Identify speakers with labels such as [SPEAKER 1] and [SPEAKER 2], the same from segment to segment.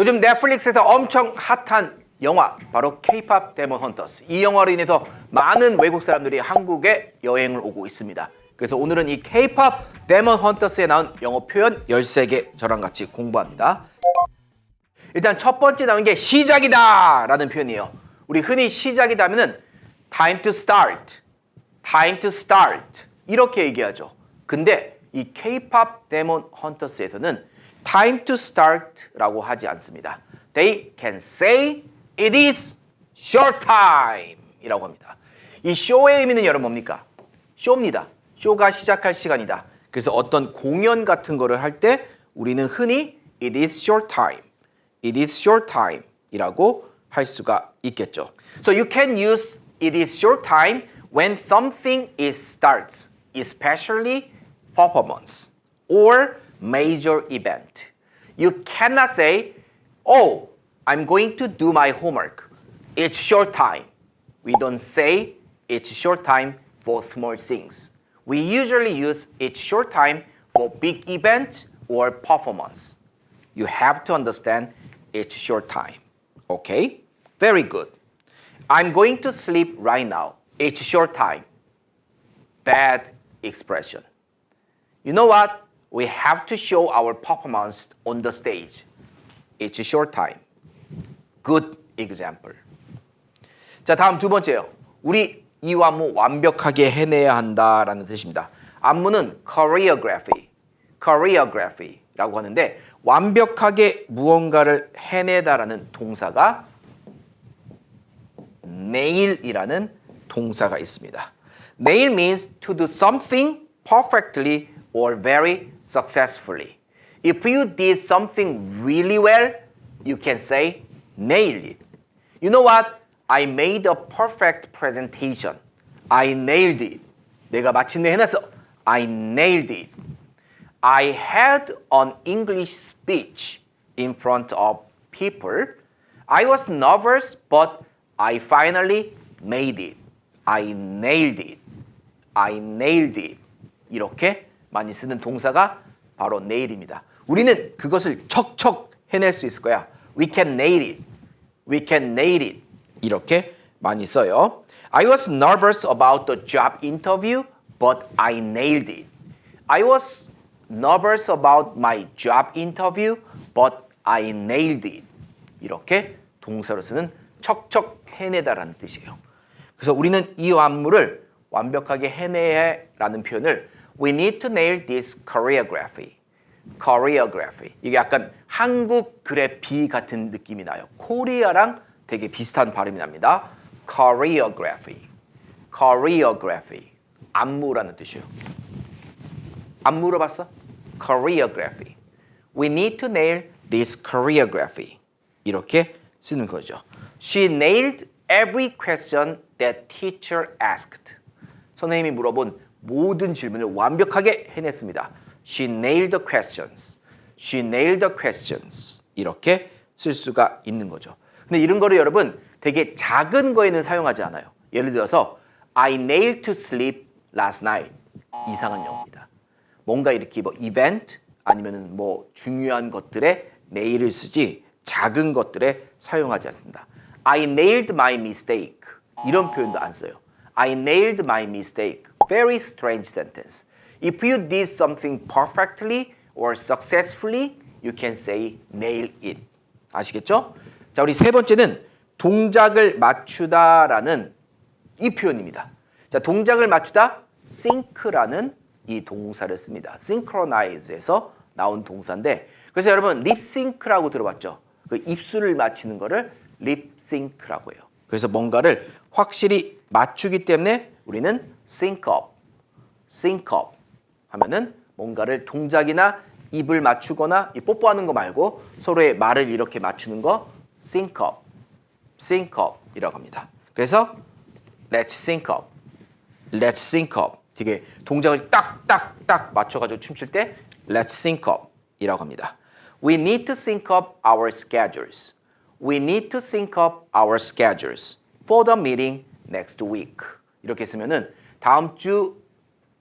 [SPEAKER 1] 요즘 넷플릭스에서 엄청 핫한 영화 바로 K-pop 데몬 헌터스. 이 영화로 인해서 많은 외국 사람들이 한국에 여행을 오고 있습니다. 그래서 오늘은 이 K-pop 데몬 헌터스에 나온 영어 표현 13개 저랑 같이 공부합니다. 일단 첫 번째 나온 게 시작이다 라는 표현이에요. 우리 흔히 시작이다 하면은 time to start, time to start 이렇게 얘기하죠. 근데 이 K-pop 데몬 헌터스에서는 time to start라고 하지 않습니다. They can say it is short time 이라고 합니다. 이 show의 의미는 여러분 뭡니까? 쇼입니다. 쇼가 시작할 시간이다. 그래서 어떤 공연 같은 거를 할 때 우리는 흔히 it is short time, it is short time 이라고 할 수가 있겠죠. So you can use it is short time when something is starts, especially performance or major event. You cannot say, "Oh, I'm going to do my homework. It's short time." We don't say it's short time for small things. We usually use it's short time for big events or performance. You have to understand it's short time. Okay? Very good. I'm going to sleep right now. It's short time. Bad expression. You know what? We have to show our performance on the stage. It's a short time. Good example. 자, 다음 두 번째요. 우리 이 안무 완벽하게 해내야 한다라는 뜻입니다. 안무는 choreography, choreography라고 하는데 완벽하게 무언가를 해내다라는 동사가 nail이라는 동사가 있습니다. nail means to do something perfectly or very successfully. If you did something really well, you can say nail it. You know what? I made a perfect presentation. I nailed it. 내가 마침내 해냈어. I nailed it. I had an English speech in front of people. I was nervous, but I finally made it. I nailed it. I nailed it. 이렇게 많이 쓰는 동사가 바로 nail입니다. 우리는 그것을 척척 해낼 수 있을 거야. We can nail it. We can nail it. 이렇게 많이 써요. I was nervous about the job interview, but I nailed it. I was nervous about my job interview, but I nailed it. 이렇게 동사로 쓰는 척척 해내다라는 뜻이에요. 그래서 우리는 이 안무를 완벽하게 해내라는 표현을 We need to nail this choreography. choreography. 이게 약간 한국 비 같은 느낌이 나요. 코리아랑 되게 비슷한 발음이 납니다. choreography. choreography. 안무라는 뜻이에요. 안 물어봤어? choreography. We need to nail this choreography. 이렇게 쓰는 거죠. She nailed every question that teacher asked. 선생님이 물어본 모든 질문을 완벽하게 해냈습니다. She nailed the questions. She nailed the questions. 이렇게 쓸 수가 있는 거죠. 근데 이런 거를 여러분 되게 작은 거에는 사용하지 않아요. 예를 들어서 I nailed to sleep last night. 이상한 영어입니다. 뭔가 이렇게 뭐 이벤트 아니면은 뭐 중요한 것들에 내일을 쓰지 작은 것들에 사용하지 않습니다. I nailed my mistake. 이런 표현도 안 써요. I nailed my mistake. Very strange sentence. If you did something perfectly or successfully, you can say nail it. 아시겠죠? 자, 우리 세 번째는 동작을 맞추다라는 이 표현입니다. 자, 동작을 맞추다 sync라는 이 동사를 씁니다. synchronize에서 나온 동사인데 그래서 여러분 립싱크라고 들어봤죠? 그 입술을 맞추는 거를 립싱크라고 해요. 그래서 뭔가를 확실히 맞추기 때문에 우리는 sync up, sync up 하면은 뭔가를 동작이나 입을 맞추거나 이 뽀뽀하는 거 말고 서로의 말을 이렇게 맞추는 거 sync up, sync up 이라고 합니다. 그래서 let's sync up, let's sync up 되게 동작을 딱딱딱 맞춰가지고 춤출 때 let's sync up 이라고 합니다. We need to sync up our schedules. We need to sync up our schedules for the meeting next week. 이렇게 쓰면은 다음 주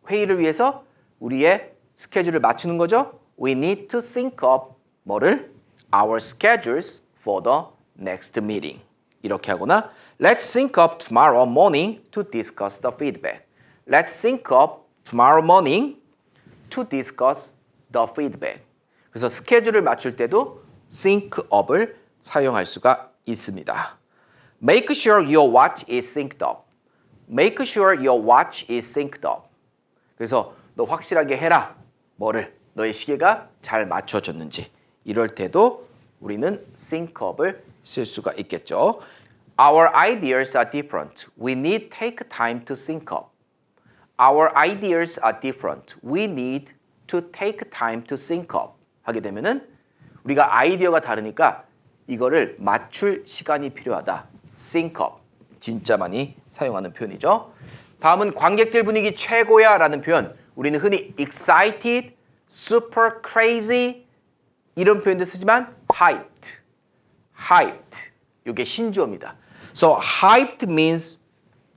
[SPEAKER 1] 회의를 위해서 우리의 스케줄을 맞추는 거죠. We need to sync up 뭐를 our schedules for the next meeting. 이렇게 하거나 Let's sync up tomorrow morning to discuss the feedback. Let's sync up tomorrow morning to discuss the feedback. 그래서 스케줄을 맞출 때도 sync up을 사용할 수가 있습니다. Make sure your watch is synced up. Make sure your watch is synced up. 그래서 너 확실하게 해라. 뭐를? 너의 시계가 잘 맞춰졌는지. 이럴 때도 우리는 sync up을 쓸 수가 있겠죠. Our ideas are different. We need take time to sync up. Our ideas are different. We need to take time to sync up. 하게 되면은 우리가 아이디어가 다르니까 이거를 맞출 시간이 필요하다. sync up. 진짜 많이 사용하는 표현이죠. 다음은 관객들 분위기 최고야 라는 표현. 우리는 흔히 excited, super crazy 이런 표현도 쓰지만 hyped, hyped. 이게 신조어입니다. So hyped means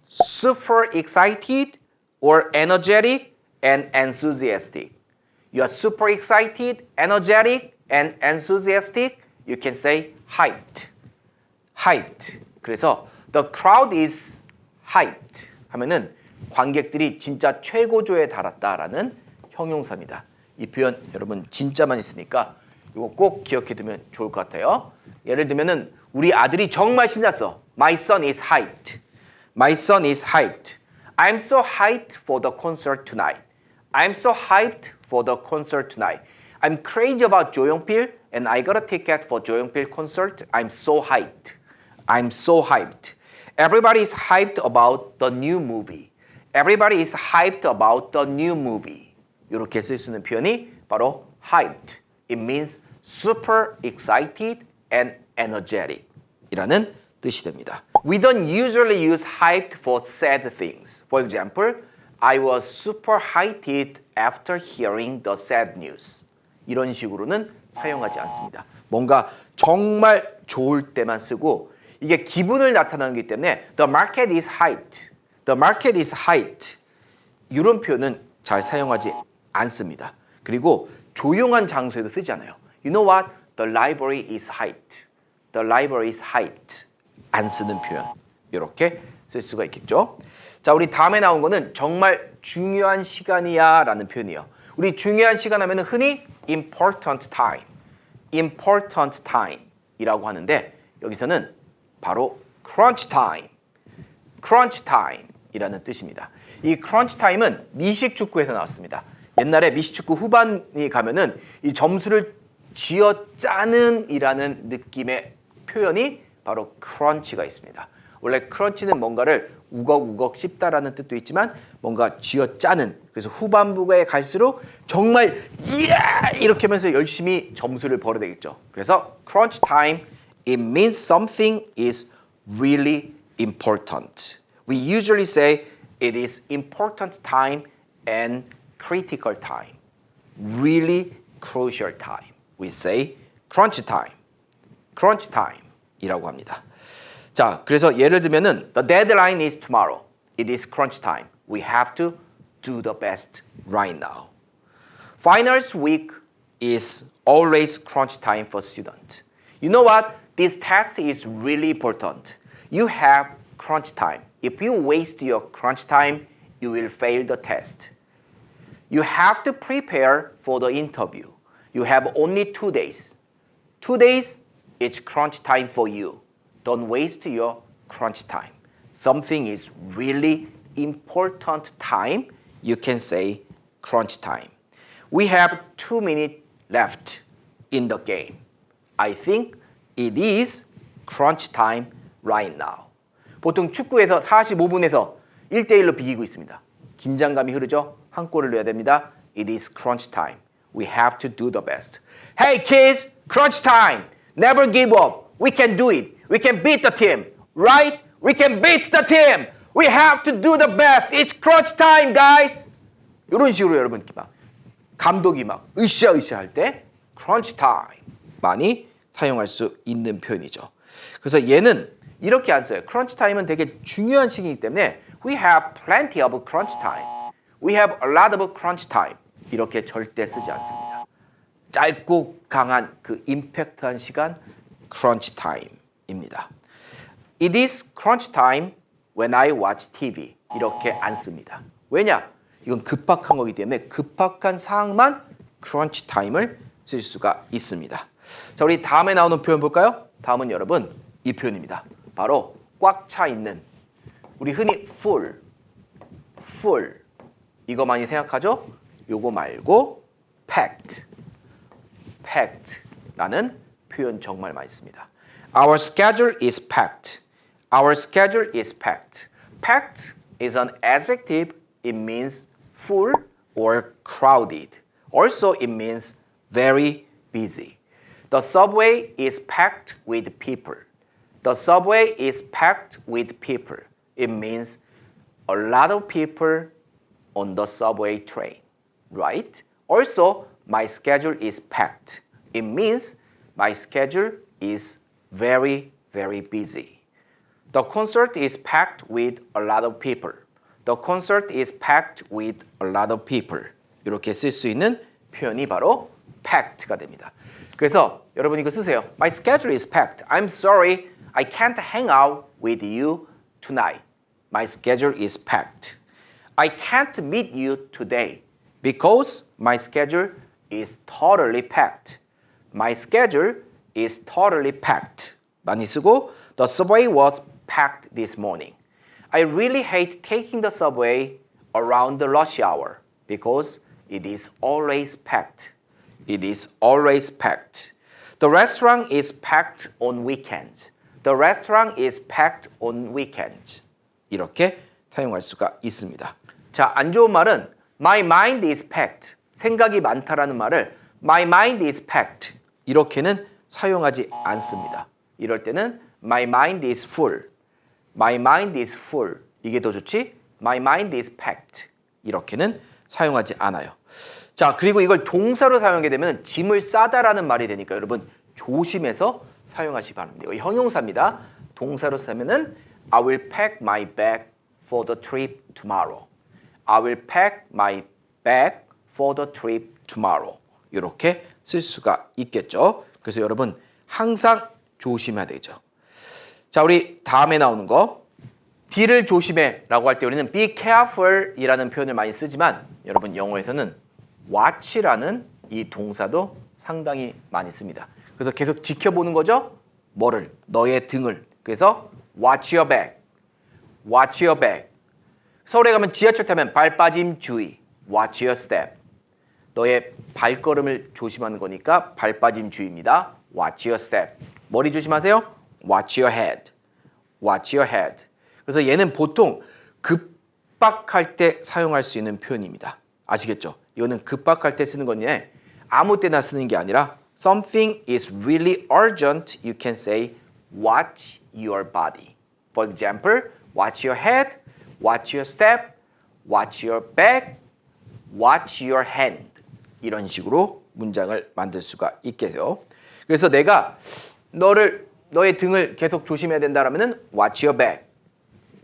[SPEAKER 1] super excited or energetic and enthusiastic. You are super excited, energetic, and enthusiastic. You can say hyped. hyped. 그래서 the crowd is hyped 하면은 관객들이 진짜 최고조에 달았다라는 형용사입니다. 이 표현 여러분 진짜 많이 쓰니까 이거 꼭 기억해 두면 좋을 것 같아요. 예를 들면은 우리 아들이 정말 신났어. My son is hyped. My son is hyped. I'm so hyped for the concert tonight. I'm so hyped for the concert tonight. I'm crazy about 조용필 and I got a ticket for 조용필 concert. I'm so hyped. I'm so hyped. Everybody is hyped about the new movie. Everybody is hyped about the new movie. 이렇게 쓸 수 있는 표현이 바로 hyped. It means super excited and energetic. 이라는 뜻이 됩니다. We don't usually use hyped for sad things. For example, I was super hyped after hearing the sad news. 이런 식으로는 사용하지 않습니다. 뭔가 정말 좋을 때만 쓰고 이게 기분을 나타내는 기 때문에 the market is hyped. The market is hyped. 이런 표현은 잘 사용하지 않습니다. 그리고 조용한 장소에도 쓰지 않아요. You know what? The library is hyped. The library is hyped. 안 쓰는 표현. 이렇게 쓸 수가 있겠죠. 자, 우리 다음에 나온 거는 정말 중요한 시간이야 라는 표현이에요. 우리 중요한 시간 하면 흔히 important time, important time 이라고 하는데 여기서는 바로 crunch time, crunch time 이라는 뜻입니다. 이 crunch time은 미식 축구에서 나왔습니다. 옛날에 미식 축구 후반이 가면은 이 점수를 쥐어 짜는 이라는 느낌의 표현이 바로 crunch가 있습니다. 원래 crunch는 뭔가를 우걱우걱 씹다라는 뜻도 있지만 뭔가 쥐어 짜는 그래서 후반부에 갈수록 정말 이야 이렇게 하면서 열심히 점수를 벌어야 되겠죠. 그래서 crunch time it means something is really important. We usually say it is important time and critical time. Really crucial time. We say crunch time. crunch time 이라고 합니다. 자, 그래서 예를 들면은 the deadline is tomorrow. It is crunch time. We have to do the best right now. Finals week is always crunch time for students. You know what? This test is really important. You have crunch time. If you waste your crunch time, you will fail the test. You have to prepare for the interview. You have only two days. Two days, it's crunch time for you. Don't waste your crunch time. Something is really important time, you can say crunch time. We have two minutes left in the game. I think it is crunch time right now. 보통 축구에서 45분에서 1대1로 비기고 있습니다. 긴장감이 흐르죠? 한 골을 넣어야 됩니다. It is crunch time. We have to do the best. Hey kids, crunch time. Never give up. We can do it. We can beat the team. Right? We can beat the team. We have to do the best. It's crunch time, guys. 이런 식으로 여러분 막 감독이 막 으쌰으쌰 할 때 crunch time 많이 사용할 수 있는 표현이죠. 그래서 얘는 이렇게 안 써요. crunch time은 되게 중요한 시기이기 때문에 we have plenty of crunch time. We have a lot of crunch time. 이렇게 절대 쓰지 않습니다. 짧고 강한 그 임팩트한 시간 crunch time입니다. It is crunch time when I watch TV. 이렇게 안 씁니다. 왜냐? 이건 급박한 거기 때문에 급박한 상황만 crunch time을 쓸 수가 있습니다. 자, 우리 다음에 나오는 표현 볼까요? 다음은 여러분 이 표현입니다. 바로 꽉 차 있는 우리 흔히 full, full 이거 많이 생각하죠? 요거 말고 packed, packed라는 표현 정말 많이 씁니다. Our schedule is packed. Our schedule is packed. Packed is an adjective. It means full or crowded. Also, it means very busy. The subway is packed with people. The subway is packed with people. It means a lot of people on the subway train, right? Also, my schedule is packed. It means my schedule is very, very busy. The concert is packed with a lot of people. The concert is packed with a lot of people. 이렇게 쓸 수 있는 표현이 바로 packed가 됩니다. 그래서 여러분 이거 쓰세요. My schedule is packed. I'm sorry, I can't hang out with you tonight. My schedule is packed. I can't meet you today because my schedule is totally packed. My schedule is totally packed. 많이 쓰고 The subway was packed this morning. I really hate taking the subway around the rush hour because it is always packed. It is always packed. The restaurant is packed on weekends. The restaurant is packed on weekends. 이렇게 사용할 수가 있습니다. 자, 안 좋은 말은 my mind is packed. 생각이 많다라는 말을 my mind is packed. 이렇게는 사용하지 않습니다. 이럴 때는 my mind is full. My mind is full. 이게 더 좋지? My mind is packed. 이렇게는 사용하지 않아요. 자, 그리고 이걸 동사로 사용하게 되면 짐을 싸다라는 말이 되니까 여러분 조심해서 사용하시기 바랍니다. 이거 형용사입니다. 동사로 쓰면은 I will pack my bag for the trip tomorrow. I will pack my bag for the trip tomorrow. 이렇게 쓸 수가 있겠죠. 그래서 여러분 항상 조심해야 되죠. 자, 우리 다음에 나오는 거 뒤를 조심해라고 할 때 우리는 be careful이라는 표현을 많이 쓰지만 여러분 영어에서는 watch라는 이 동사도 상당히 많이 씁니다. 그래서 계속 지켜보는 거죠. 뭐를? 너의 등을. 그래서 watch your back. watch your back. 서울에 가면 지하철 타면 발 빠짐 주의. watch your step. 너의 발걸음을 조심하는 거니까 발 빠짐 주의입니다. watch your step. 머리 조심하세요. watch your head. watch your head. 그래서 얘는 보통 급박할 때 사용할 수 있는 표현입니다. 아시겠죠? 이거는 급박할 때 쓰는 건데 아무 때나 쓰는 게 아니라 something is really urgent, you can say watch your body. For example, watch your head, watch your step, watch your back, watch your hand. 이런 식으로 문장을 만들 수가 있겠죠. 그래서 내가 너를 너의 등을 계속 조심해야 된다라면은 watch your back,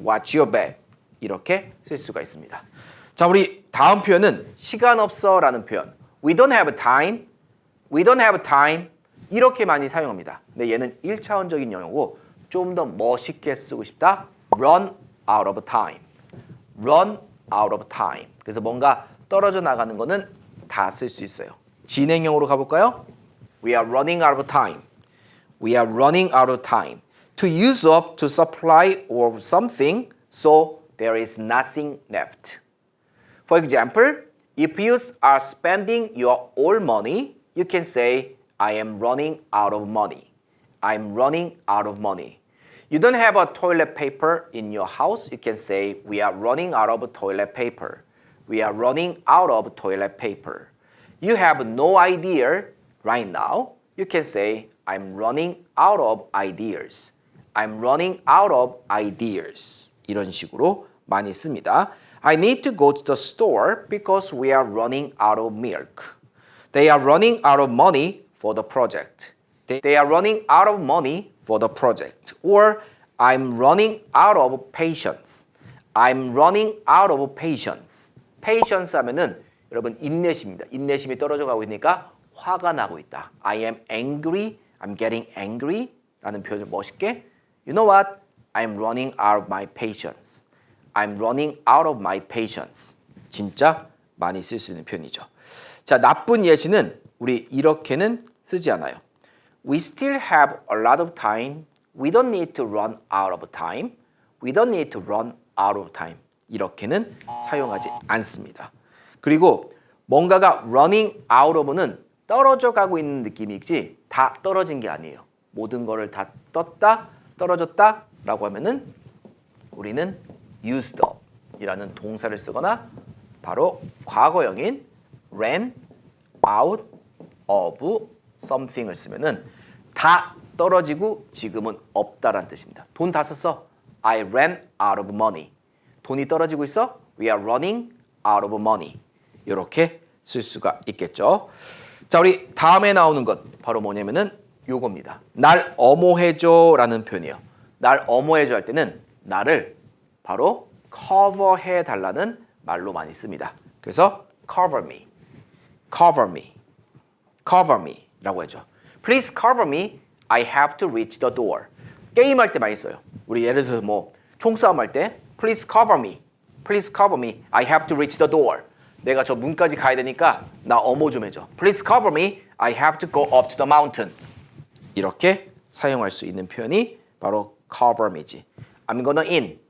[SPEAKER 1] watch your back 이렇게 쓸 수가 있습니다. 자, 우리 다음 표현은 시간 없어라는 표현. We don't have time. We don't have time. 이렇게 많이 사용합니다. 근데 얘는 1차원적인 영어고 좀 더 멋있게 쓰고 싶다. Run out of time. Run out of time. 그래서 뭔가 떨어져 나가는 거는 다 쓸 수 있어요. 진행형으로 가볼까요? We are running out of time. We are running out of time to use up to supply or something, so there is nothing left. For example, if you are spending your all money, you can say, I am running out of money. I'm running out of money. You don't have a toilet paper in your house, you can say, We are running out of toilet paper. We are running out of toilet paper. You have no idea right now, you can say, I'm running out of ideas. I'm running out of ideas. 이런 식으로 많이 씁니다. I need to go to the store because we are running out of milk. They are running out of money for the project. They, they are running out of money for the project. Or I'm running out of patience. I'm running out of patience. patience 하면은 여러분 인내심입니다. 인내심이 떨어져 가고 있으니까 화가 나고 있다. I am angry. I'm getting angry. 라는 표현을 멋있게 You know what? I'm running out of my patience. I'm running out of my patience. 진짜 많이 쓸 수 있는 표현이죠. 자, 나쁜 예시는 우리 이렇게는 쓰지 않아요. We still have a lot of time. We don't need to run out of time. We don't need to run out of time. 이렇게는 사용하지 않습니다. 그리고 뭔가가 running out of는 떨어져 가고 있는 느낌이지 다 떨어진 게 아니에요. 모든 거를 다 떴다, 떨어졌다 라고 하면은 우리는 used up 이라는 동사를 쓰거나 바로 과거형인 ran out of something을 쓰면은 다 떨어지고 지금은 없다라는 뜻입니다. 돈 다 썼어. I ran out of money. 돈이 떨어지고 있어. We are running out of money. 이렇게 쓸 수가 있겠죠. 자, 우리 다음에 나오는 것 바로 뭐냐면은 요겁니다. 날 어모해줘라는 표현이에요. 날 어모해줘 할 때는 나를 바로 커버해 달라는 말로 많이 씁니다. 그래서 cover me, cover me, cover me라고 하죠. Please cover me. I have to reach the door. 게임할 때 많이 써요. 우리 예를 들어서 뭐 총싸움 할 때 Please cover me. Please cover me. I have to reach the door. 내가 저 문까지 가야 되니까 나 어모 좀 해줘. Please cover me. I have to go up to the mountain. 이렇게 사용할 수 있는 표현이 바로 cover me지. I'm gonna in.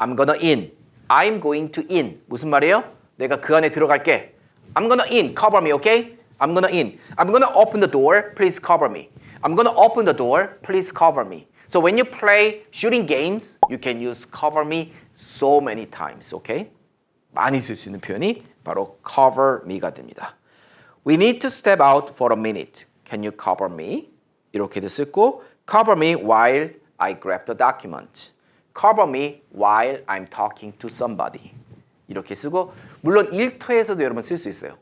[SPEAKER 1] I'm gonna in. I'm going to in. 무슨 말이에요? 내가 그 안에 들어갈게. I'm gonna in. Cover me, okay? I'm gonna in. I'm gonna open the door. Please cover me. I'm gonna open the door. Please cover me. So when you play shooting games, you can use cover me so many times, okay? 많이 쓸 수 있는 표현이 바로 cover me가 됩니다. We need to step out for a minute. Can you cover me? 이렇게도 쓰고 cover me while I grab the document. Cover me while I'm talking to somebody. 이렇게 쓰고 물론 일터에서도 여러분 쓸 수 있어요.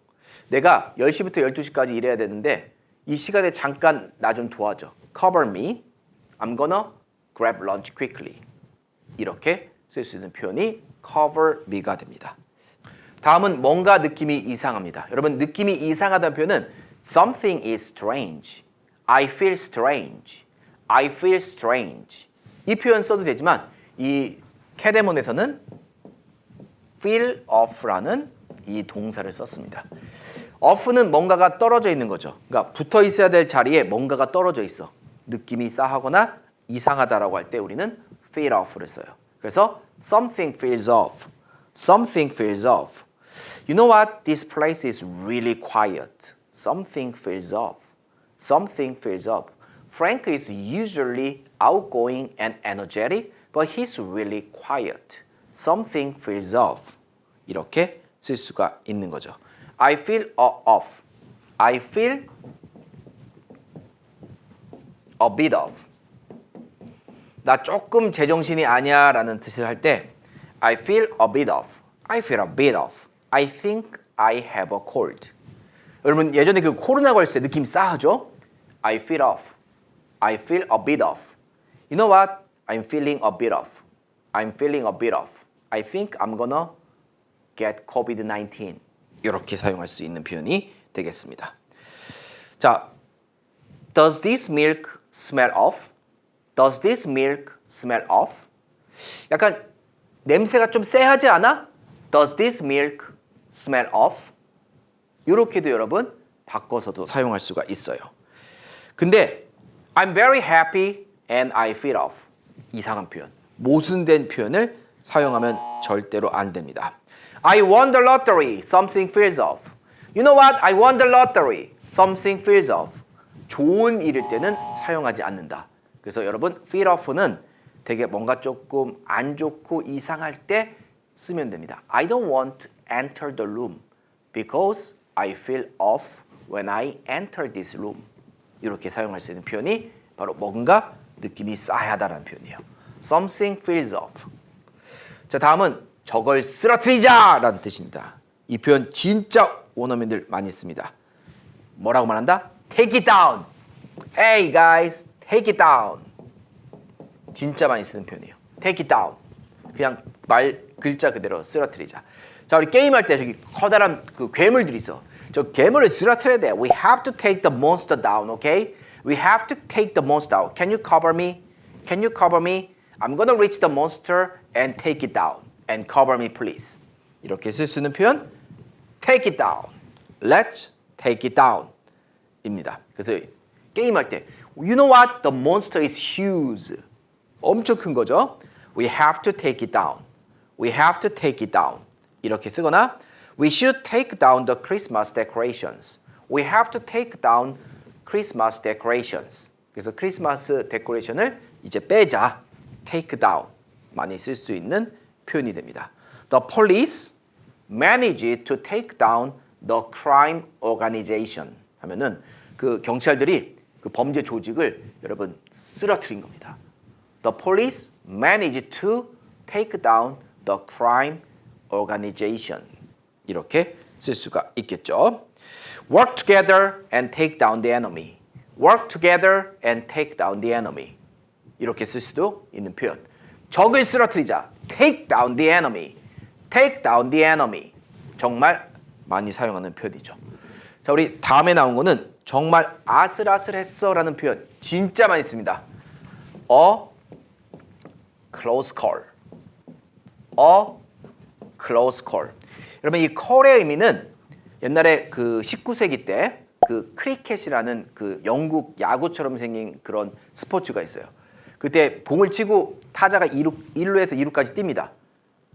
[SPEAKER 1] 내가 10시부터 12시까지 일해야 되는데 이 시간에 잠깐 나 좀 도와줘. cover me. I'm gonna grab lunch quickly. 이렇게 쓸 수 있는 표현이 cover me가 됩니다. 다음은 뭔가 느낌이 이상합니다. 여러분 느낌이 이상하다는 표현은 something is strange. I feel strange. I feel strange. 이 표현 써도 되지만 이 캐데몬에서는 feel off라는 이 동사를 썼습니다. off는 뭔가가 떨어져 있는 거죠. 그러니까 붙어 있어야 될 자리에 뭔가가 떨어져 있어. 느낌이 싸하거나 이상하다라고 할 때 우리는 feel off를 써요. 그래서 something feels off. Something feels off. You know what? This place is really quiet. Something feels off. Something feels off. Frank is usually outgoing and energetic, but he's really quiet. Something feels off. 이렇게 쓸 수가 있는 거죠. I feel off. I feel a bit off. 나 조금 제정신이 아니야 라는 뜻을 할 때 I feel a bit off. I feel a bit off. I think I have a cold. 여러분 예전에 그 코로나 걸렸을 때 느낌 싸하죠? I feel off. I feel a bit off. You know what? I'm feeling a bit off. I'm feeling a bit off. I think I'm gonna get COVID-19. 이렇게 사용할 수 있는 표현이 되겠습니다. 자, Does this milk smell off? Does this milk smell off? 약간 냄새가 좀 쎄하지 않아? Does this milk smell off? 이렇게도 여러분 바꿔서도 사용할 수가 있어요. 근데 I'm very happy and I feel off. 이상한 표현. 모순된 표현을 사용하면 절대로 안 됩니다. I won the lottery. Something feels off. You know what? I won the lottery. Something feels off. 좋은 일일 때는 사용하지 않는다. 그래서 여러분 feel off는 되게 뭔가 조금 안 좋고 이상할 때 쓰면 됩니다. I don't want to enter the room because I feel off when I enter this room. 이렇게 사용할 수 있는 표현이 바로 뭔가 느낌이 싸하다라는 표현이에요. Something feels off. 자 다음은 저걸 쓰러뜨리자라는 뜻입니다. 이 표현 진짜 원어민들 많이 씁니다. 뭐라고 말한다? Take it down. Hey guys, take it down. 진짜 많이 쓰는 표현이에요. Take it down. 그냥 말 글자 그대로 쓰러뜨리자. 자 우리 게임할 때 저기 커다란 그 괴물들이 있어. 저 괴물을 쓰러뜨려야 돼. We have to take the monster down, okay? We have to take the monster down. Can you cover me? Can you cover me? I'm gonna reach the monster and take it down. And cover me, please. 이렇게 쓸 수 있는 표현 take it down. Let's take it down. 입니다. 그래서 게임할 때 You know what? The monster is huge. 엄청 큰 거죠. We have to take it down. We have to take it down. 이렇게 쓰거나 We should take down the Christmas decorations. We have to take down Christmas decorations. 그래서 크리스마스 데코레이션을 이제 빼자. take down. 많이 쓸 수 있는 표현이 됩니다. The police managed to take down the crime organization 하면은 그 경찰들이 그 범죄 조직을 여러분 쓰러뜨린 겁니다. The police managed to take down the crime organization. 이렇게 쓸 수가 있겠죠. Work together and take down the enemy. Work together and take down the enemy. 이렇게 쓸 수도 있는 표현. 적을 쓰러뜨리자. Take down the enemy. Take down the enemy. 정말 많이 사용하는 표현이죠. 자, 우리 다음에 나온 거는 정말 아슬아슬했어라는 표현 진짜 많이 씁니다. A close call. A close call. 여러분 이 call의 의미는 옛날에 그 19세기 때 그 크리켓이라는 그 영국 야구처럼 생긴 그런 스포츠가 있어요. 그때 공을 치고 타자가 2루, 1루에서 2루까지 뜁니다.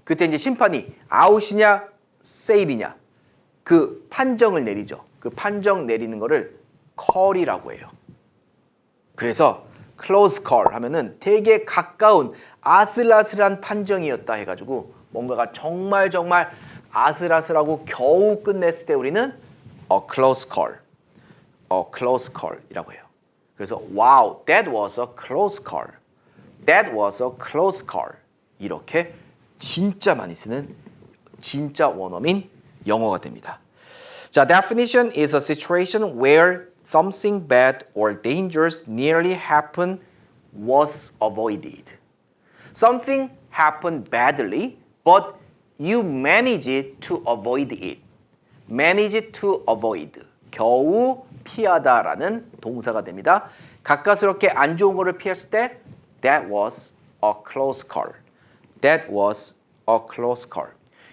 [SPEAKER 1] 그때 이제 심판이 아웃이냐 세이브냐 그 판정을 내리죠. 그 판정 내리는 거를 컬이라고 해요. 그래서 close call 하면은 되게 가까운 아슬아슬한 판정이었다 해가지고 뭔가가 정말 정말 아슬아슬하고 겨우 끝냈을 때 우리는 a close call, a close call이라고 해요. 그래서 wow, that was a close call, that was a close call 이렇게 진짜 많이 쓰는 진짜 원어민 영어가 됩니다. 자, definition is a situation where something bad or dangerous nearly happened was avoided. Something happened badly, but you managed to avoid it. manage to avoid. 겨우 피하다라는 동사가 됩니다. 가까스럽게 안 좋은 거를 피했을 때 that was a close call. That was a close call.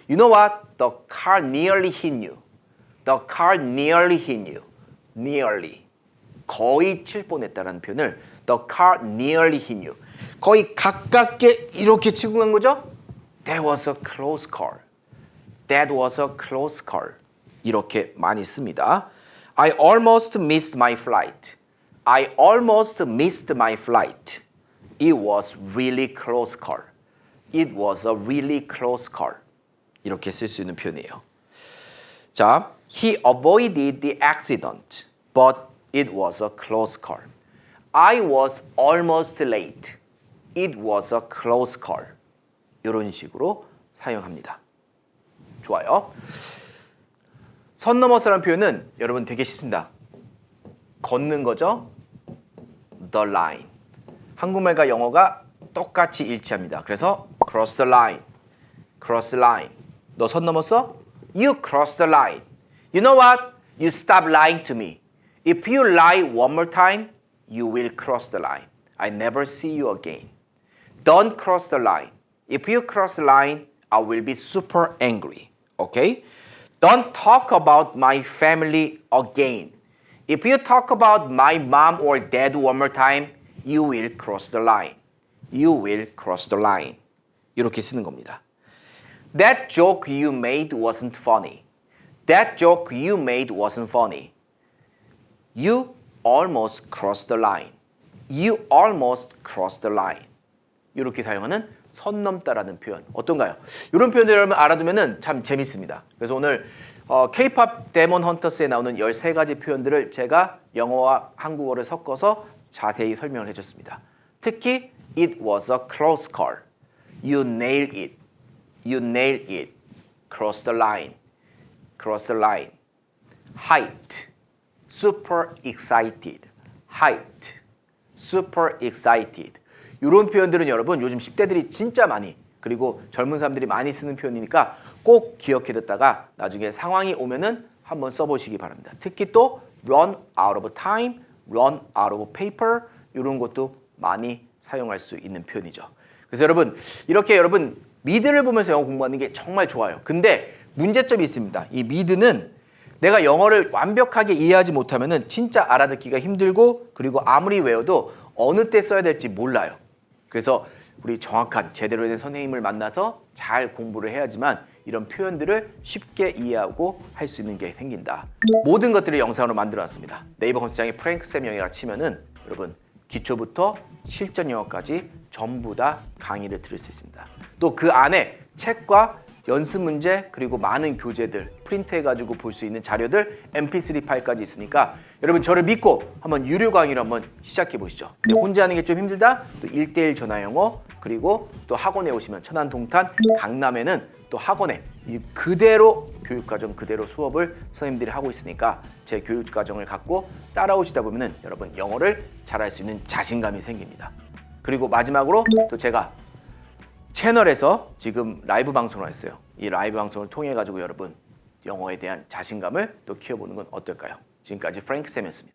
[SPEAKER 1] You know what? The car nearly hit you. The car nearly hit you. Nearly. 거의 칠 뻔했다라는 표현을 the car nearly hit you. 거의 가깝게 이렇게 치고 간 거죠? That was a close call. That was a close call. 이렇게 많이 씁니다. I almost missed my flight. I almost missed my flight. It was really close call. It was a really close call. 이렇게 쓸 수 있는 표현이에요. 자, he avoided the accident, but it was a close call. I was almost late. It was a close call. 이런 식으로 사용합니다. 좋아요. 선 넘어서라는 표현은 여러분 되게 쉽습니다. 걷는 거죠. The line. 한국말과 영어가 똑같이 일치합니다. 그래서 cross the line. cross the line. 너 선 넘었어? You cross the line. You know what? You stop lying to me. If you lie one more time, you will cross the line. I never see you again. Don't cross the line. If you cross the line, I will be super angry. Okay? Don't talk about my family again. If you talk about my mom or dad one more time, you will cross the line. You will cross the line. 이렇게 쓰는 겁니다. That joke you made wasn't funny. That joke you made wasn't funny. You almost crossed the line. You almost crossed the line. 이렇게 사용하는 선 넘다라는 표현 어떤가요? 이런 표현들 여러분 알아두면은 참 재밌습니다. 그래서 오늘 어, K-팝 데몬 헌터스에 나오는 13가지 표현들을 제가 영어와 한국어를 섞어서 자세히 설명을 해줬습니다. 특히 it was a close call. You nailed it. You nailed it. Cross the line. Cross the line. Height. Super excited. Height. Super excited. 이런 표현들은 여러분 요즘 10대들이 진짜 많이 그리고 젊은 사람들이 많이 쓰는 표현이니까 꼭 기억해 뒀다가 나중에 상황이 오면은 한번 써보시기 바랍니다. 특히 또 run out of time, run out of paper 이런 것도 많이 사용할 수 있는 표현이죠. 그래서 여러분 이렇게 여러분 미드를 보면서 영어 공부하는 게 정말 좋아요. 근데 문제점이 있습니다. 이 미드는 내가 영어를 완벽하게 이해하지 못하면은 진짜 알아듣기가 힘들고 그리고 아무리 외워도 어느 때 써야 될지 몰라요. 그래서 우리 정확한 제대로 된 선생님을 만나서 잘 공부를 해야지만 이런 표현들을 쉽게 이해하고 할 수 있는 게 생긴다. 모든 것들을 영상으로 만들어놨습니다. 네이버 검색창에 프랭크 쌤 영이라 치면은 여러분 기초부터 실전 영어까지 전부 다 강의를 들을 수 있습니다. 또 그 안에 책과 연습 문제 그리고 많은 교재들 프린트해 가지고 볼 수 있는 자료들 mp3 파일까지 있으니까 여러분 저를 믿고 한번 유료 강의를 한번 시작해 보시죠. 혼자 하는 게 좀 힘들다? 또 1대1 전화 영어 그리고 또 학원에 오시면 천안 동탄 강남에는 또 학원에 이 그대로 교육 과정 그대로 수업을 선생님들이 하고 있으니까 제 교육 과정을 갖고 따라오시다 보면은 여러분 영어를 잘할 수 있는 자신감이 생깁니다. 그리고 마지막으로 또 제가 채널에서 지금 라이브 방송을 했어요. 이 라이브 방송을 통해 가지고 여러분 영어에 대한 자신감을 또 키워보는 건 어떨까요? 지금까지 프랭크 쌤이었습니다.